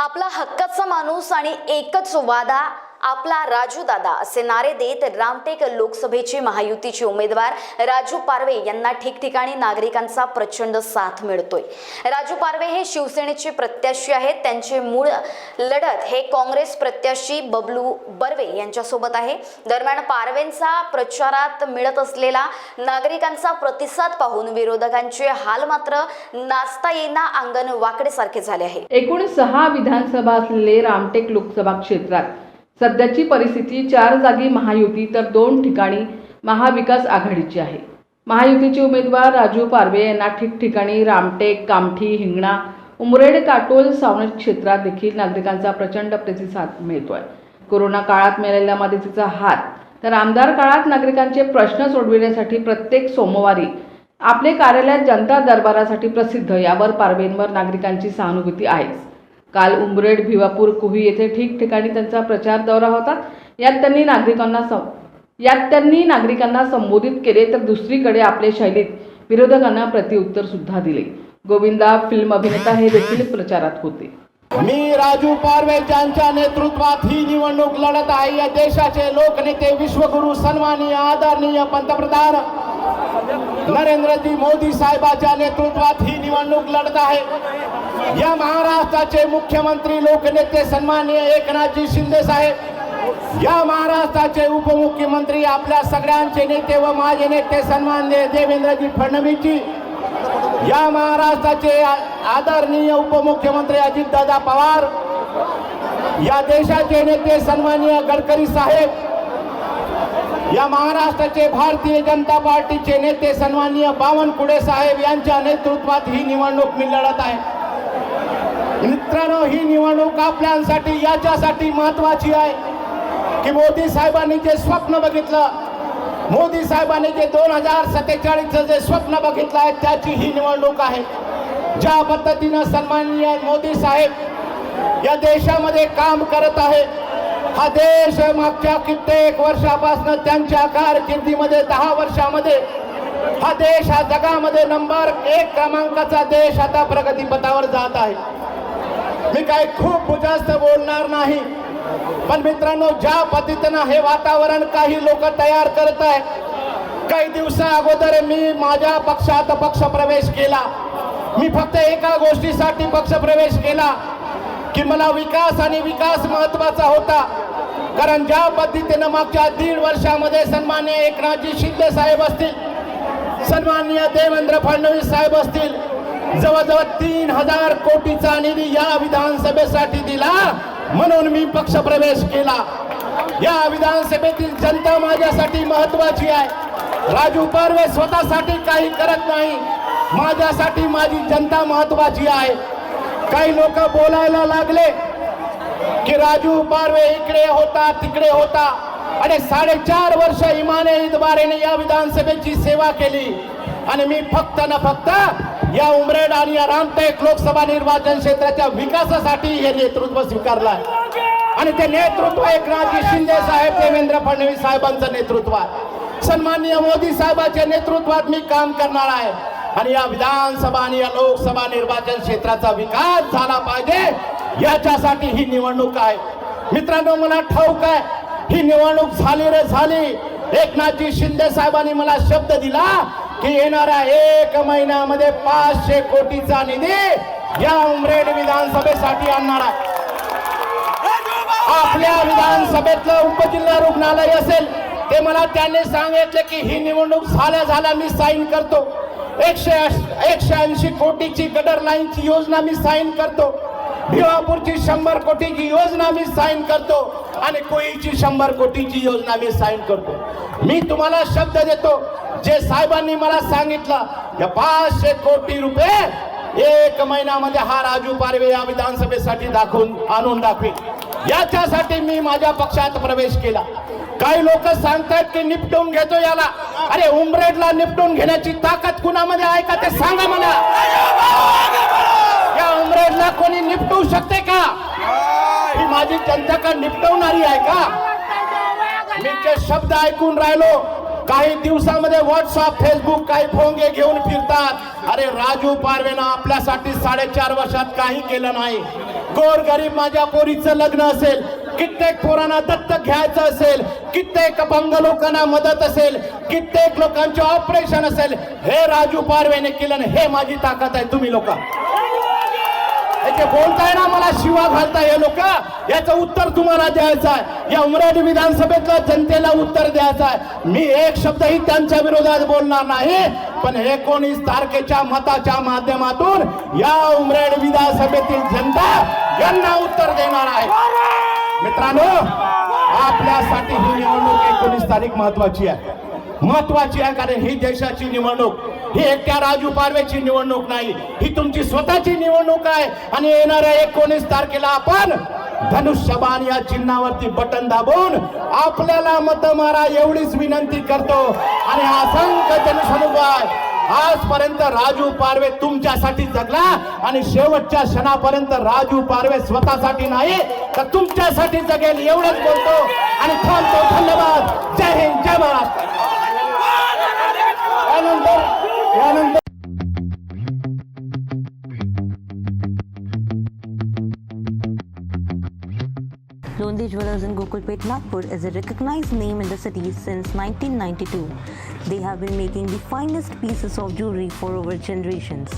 आपला हक्काचा माणूस आणि एकच वादा आपला राजू दादा असे नारे देत रामटेक लोकसभेचे महायुतीचे उमेदवार राजू पारवे यांना ठिकठिकाणी नागरिकांचा प्रचंड साथ मिळतोय. राजू पारवे हे शिवसेनेचे प्रत्याशी आहेत. त्यांचे मूळ लढत हे काँग्रेस प्रत्याशी बबलू बर्वे यांच्यासोबत आहे. दरम्यान पारवेंचा प्रचारात मिळत असलेला नागरिकांचा प्रतिसाद पाहून विरोधकांचे हाल मात्र नाचता येईना अंगण वाकडेसारखे झाले आहे. एकूण सहा विधानसभा असलेले रामटेक लोकसभा क्षेत्रात सध्याची परिस्थिती चार जागी महायुती तर दोन ठिकाणी महाविकास आघाडीची आहे. महायुतीचे उमेदवार राजू पारवे यांना ठिकठिकाणी रामटेक कामठी हिंगणा उमरेड काटोल सावनेर क्षेत्रात देखील नागरिकांचा प्रचंड प्रतिसाद मिळतोय. कोरोना काळात मिळालेल्या मदतीचा हात तर आमदार काळात नागरिकांचे प्रश्न सोडविण्यासाठी प्रत्येक सोमवारी आपले कार्यालय जनता दरबारासाठी प्रसिद्ध यावर पारवेंवर नागरिकांची सहानुभूती आहेच. काल उंबरेड भिवापूर कुही येथे ठिकठिकाणी त्यांचा प्रचार दौरा होता. यात त्यांनी नागरिकांना सं यात त्यांनी नागरिकांना संबोधित केले तर दुसरीकडे आपल्या शैलीत विरोधकांना प्रतिउत्तर सुद्धा दिले. गोविंदा फिल्म अभिनेता हे देखील प्रचारात होते. मी राजू पारवे यांच्या नेतृत्वात ही निवडणूक लढत आहे. या देशाचे लोकनेते विश्वगुरु सन्माननीय आदरणीय पंतप्रधान नरेंद्रजी मोदी साहेबाच्या नेतृत्वात ही निवडणूक लढत आहे. या महाराष्ट्राचे मुख्यमंत्री लोकनेते सन्माननीय एकनाथजी शिंदे साहेब या महाराष्ट्राचे उपमुख्यमंत्री आपल्या सगळ्यांचे नेते व माझे नेते सन्माननीय देवेंद्रजी फडणवीसजी या महाराष्ट्राचे आदरणीय उपमुख्यमंत्री अजितदादा पवार या देशाचे नेते सन्माननीय गडकरी साहेब या महाराष्ट्राचे भारतीय जनता पार्टीचे नेते सन्माननीय बावनकुळे साहेब यांच्या नेतृत्वात ही निवडणूक मी लढत आहे. मित्रांनो ही निवडणूक आपल्यासाठी याच्यासाठी महत्वाची आहे की मोदी साहेबांनी जे स्वप्न बघितलं मोदी साहेबांनी जे दोन हजार सत्तेचाळीसचं जे स्वप्न बघितलं आहे त्याची ही निवडणूक आहे. ज्या पद्धतीनं सन्माननीय मोदी साहेब या देशामध्ये काम करत आहे हा देश मागच्या कित्येक वर्षापासून त्यांच्या कारकिर्दीमध्ये दहा वर्षामध्ये हा देश हा जगामध्ये नंबर एक क्रमांकाचा देश आता प्रगतीपथावर जात आहे. मी काही खूप जास्त बोलणार नाही पण मित्रांनो ज्या पद्धतीनं हे वातावरण काही लोक तयार करत आहे काही दिवसा अगोदर मी माझ्या पक्षात पक्ष प्रवेश केला. मी फक्त एका गोष्टीसाठी पक्ष प्रवेश केला की मला विकास आणि विकास महत्त्वाचा होता. कारण ज्या पद्धतीनं मागच्या दीड वर्षामध्ये सन्मान्य एकनाथजी शिंदे साहेब असतील सन्मान्य देवेंद्र फडणवीस साहेब असतील जवळजवळ तीन हजार कोटीचा निधी या विधानसभेसाठी दिला म्हणून मी पक्ष प्रवेश केला. या विधानसभेतील जनता माझ्यासाठी महत्वाची आहे. राजू पारवे स्वतःसाठी काही करत नाही. माझ्यासाठी माझी जनता महत्वाची आहे. काही लोक बोलायला लागले की राजू पारवे इकडे होता तिकडे होता. आणि साडेचार वर्ष इमाने इतबारेने या विधानसभेची सेवा केली. आणि मी फक्त ना फक्त या उमरेड आणि या रामटेक लोकसभा निर्वाचन क्षेत्राच्या विकासासाठी हे नेतृत्व स्वीकारलं आणि ते नेतृत्व एकनाथजी शिंदे साहेब देवेंद्र फडणवीस साहेबांचं नेतृत्व आहे. सन्माननीय मोदी साहेबांच्या नेतृत्वात मी काम करणार आहे. आणि या विधानसभा आणि या लोकसभा निर्वाचन क्षेत्राचा विकास झाला पाहिजे. याच्यासाठी ही निवडणूक आहे. मित्रांनो मला ठाऊक आहे ही निवडणूक झाली रे झाली. एकनाथजी शिंदे साहेबांनी मला शब्द दिला की येणाऱ्या एक महिन्यामध्ये पाचशे कोटीचा निधी या उमरेड विधानसभेसाठी आणणार आहे. आपल्या विधानसभेतलं उपजिल्हा रुग्णालय असेल ते मला त्यांनी सांगितले की ही निवडणूक झाल्या झाल्या मी साईन करतो. एकशे एकशे ऐंशी कोटीची गटर लाईनची योजना मी साईन करतो. भिवापूरची शंभर कोटीची योजना मी साईन करतो आणि कोईची शंभर कोटीची योजना मी साईन करतो. मी तुम्हाला शब्द देतो जे साहेबांनी मला सांगितलं या पाचशे कोटी रुपये एक महिन्यामध्ये हा राजू पारवे या विधानसभेसाठी दाखवून आणून दाखवी याच्यासाठी मी माझ्या पक्षात प्रवेश केला. काही लोक सांगतात की निपटून घेतो याला. अरे उमरेडला निपटून घेण्याची ताकद कुणामध्ये आहे का ते सांगा मला. या उमरेडला कोणी निपटवू शकते का? ही माझी जनता का निपटवणारी आहे का? मी ते शब्द ऐकून राहिलो काही दिवसामध्ये व्हॉट्सअप फेसबुक काही फोंगे घेऊन फिरतात. अरे राजू पारवेनं आपल्यासाठी साडेचार वर्षात काही केलं नाही. गोर गरीब माझ्या पोरीचं लग्न असेल. कित्येक पोरांना दत्तक घ्यायचं असेल कित्येक अपंग लोकांना मदत असेल कित्येक लोकांचे ऑपरेशन असेल हे राजू पारवेने केलं हे माझी ताकद आहे तुम्ही लोक. याचे बोलताय ना मला शिवा घालताय हे लोक याचं उत्तर तुम्हाला द्यायचं आहे. या उमराडी विधानसभेतल्या जनतेला उत्तर द्यायचं आहे. मी एक शब्दही त्यांच्या विरोधात बोलणार नाही पण एकोणीस तारखेच्या मताच्या माध्यमातून या उमरेड विधानसभेतील जनता यांना उत्तर देणार आहे. मित्रांनो आपल्यासाठी ही निवडणूक एकोणीस तारीख महत्वाची आहे. महत्वाची आहे कारण ही देशाची निवडणूक ही एकट्या राजू पारवेची निवडणूक नाही ही तुमची स्वतःची निवडणूक आहे. आणि येणाऱ्या एकोणीस तारखेला आपण धनुष्यबाण या चिन्हावरती बटन दाबून आपल्याला मत मारा एवढीच विनंती करतो. आणि हा असंख्य जनसमुदाय आहे आजपर्यंत राजू पारवे तुमच्यासाठी जगला आणि शेवटच्या क्षणापर्यंत राजू पारवे स्वतःसाठी नाही तर तुमच्यासाठी जगेल एवढंच बोलतो. आणि थांबतो. धन्यवाद. जय हिंद. जय महाराष्ट्र. यानंतर Jewelers in Gokulpet, Nagpur is a recognized name in the city since 1992. They have been making the finest pieces of jewelry for over generations.